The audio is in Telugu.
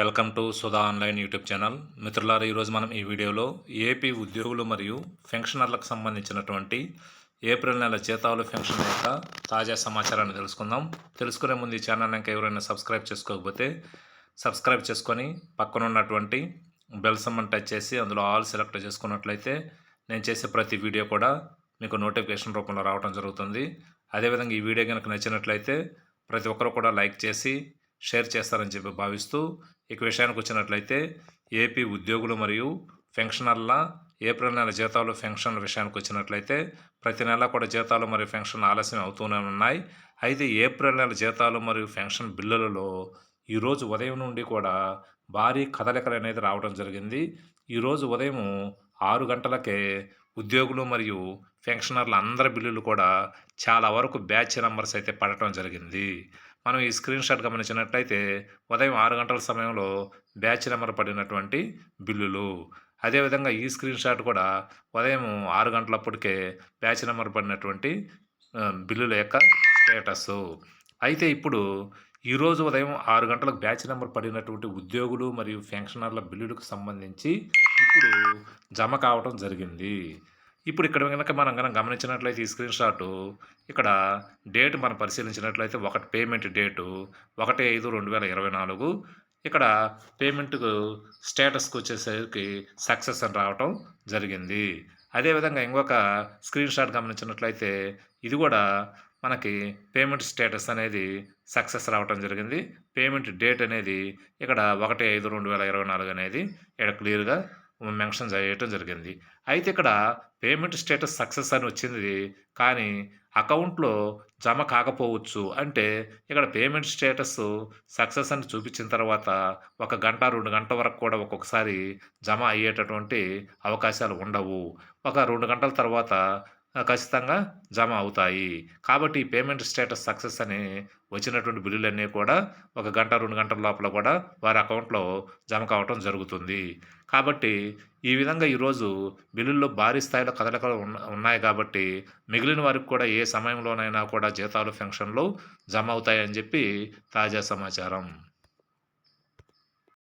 Welcome to Sudha online YouTube channel. మిత్రులారా ఈరోజు మనం ఈ వీడియోలో ఏపీ ఉద్యోగులు మరియు పెన్షనర్లకు సంబంధించినటువంటి ఏప్రిల్ నెల జీతాలు పెన్షన్ యొక్క తాజా సమాచారాన్ని తెలుసుకుందాం. తెలుసుకునే ముందు ఈ ఛానల్ ఇంకా ఎవరైనా సబ్స్క్రైబ్ చేసుకోకపోతే సబ్స్క్రైబ్ చేసుకొని పక్కన ఉన్నటువంటి బెల్ సమ్మన్ టచ్ చేసి అందులో ఆల్ సెలెక్ట్ చేసుకున్నట్లయితే నేను చేసే ప్రతి వీడియో కూడా మీకు నోటిఫికేషన్ రూపంలో రావడం జరుగుతుంది. అదేవిధంగా ఈ వీడియో కనుక నచ్చినట్లయితే ప్రతి ఒక్కరు కూడా లైక్ చేసి షేర్ చేస్తారని చెప్పి భావిస్తూ ఇక విషయానికి వచ్చినట్లయితే ఏపీ ఉద్యోగులు మరియు పెన్షనర్ల ఏప్రిల్ నెల జీతాలు పెన్షన్ల విషయానికి వచ్చినట్లయితే ప్రతి నెల కూడా జీతాలు మరియు పెన్షన్ ఆలస్యం అవుతూనే ఉన్నాయి. అయితే ఏప్రిల్ నెల జీతాలు మరియు పెన్షన్ బిల్లులలో ఈరోజు ఉదయం నుండి కూడా భారీ కదలికలు అనేది రావడం జరిగింది. ఈరోజు ఉదయం ఆరు గంటలకే ఉద్యోగులు మరియు పెన్షనర్ల అందరి బిల్లులు కూడా చాలా వరకు బ్యాచ్ నెంబర్స్ అయితే పడటం జరిగింది. మనం ఈ స్క్రీన్ షాట్ గమనించినట్లయితే ఉదయం ఆరు గంటల సమయంలో బ్యాచ్ నెంబర్ పడినటువంటి బిల్లులు. అదేవిధంగా ఈ స్క్రీన్ షాట్ కూడా ఉదయం ఆరు గంటలప్పటికే బ్యాచ్ నెంబర్ పడినటువంటి బిల్లుల యొక్క స్టేటస్. అయితే ఇప్పుడు ఈరోజు ఉదయం ఆరు గంటలకు బ్యాచ్ నెంబర్ పడినటువంటి ఉద్యోగులు మరియు పెన్షనర్ల బిల్లులకు సంబంధించి ఇప్పుడు జమ కావటం జరిగింది. ఇప్పుడు ఇక్కడ కనుక మనం కనుక గమనించినట్లయితే ఈ స్క్రీన్ షాట్ ఇక్కడ డేట్ మనం పరిశీలించినట్లయితే ఒకటి పేమెంట్ డేటు ఒకటి ఐదు రెండు వేల ఇరవై నాలుగు. ఇక్కడ పేమెంట్కు స్టేటస్కి వచ్చేసరికి సక్సెస్ అని రావటం జరిగింది. అదేవిధంగా ఇంకొక స్క్రీన్ షాట్ గమనించినట్లయితే ఇది కూడా మనకి పేమెంట్ స్టేటస్ అనేది సక్సెస్ రావటం జరిగింది. పేమెంట్ డేట్ అనేది ఇక్కడ ఒకటి ఐదు రెండు వేల ఇరవై నాలుగు అనేది ఇక్కడ క్లియర్గా మెన్షన్ చేయటం జరిగింది. అయితే ఇక్కడ పేమెంట్ స్టేటస్ సక్సెస్ అని వచ్చింది. కానీ అకౌంట్లో జమ కాకపోవచ్చు అంటే ఇక్కడ పేమెంట్ స్టేటస్ సక్సెస్ అని చూపించిన తర్వాత ఒక గంట రెండు గంటల వరకు కూడా ఒక్కొక్కసారి జమ అయ్యేటటువంటి అవకాశాలు ఉండవు. ఒక రెండు గంటల తర్వాత ఖచ్చితంగా జమ అవుతాయి. కాబట్టి ఈ పేమెంట్ స్టేటస్ సక్సెస్ అని వచ్చినటువంటి బిల్లులన్నీ కూడా ఒక గంట రెండు గంటల లోపల కూడా వారి అకౌంట్లో జమ కావటం జరుగుతుంది. కాబట్టి ఈ విధంగా ఈరోజు బిల్లుల్లో భారీ స్థాయిలో కదలికలు ఉన్నాయి కాబట్టి మిగిలిన వారికి కూడా ఏ సమయంలోనైనా కూడా జీతాలు పెన్షన్లు జమ అవుతాయని చెప్పి తాజా సమాచారం.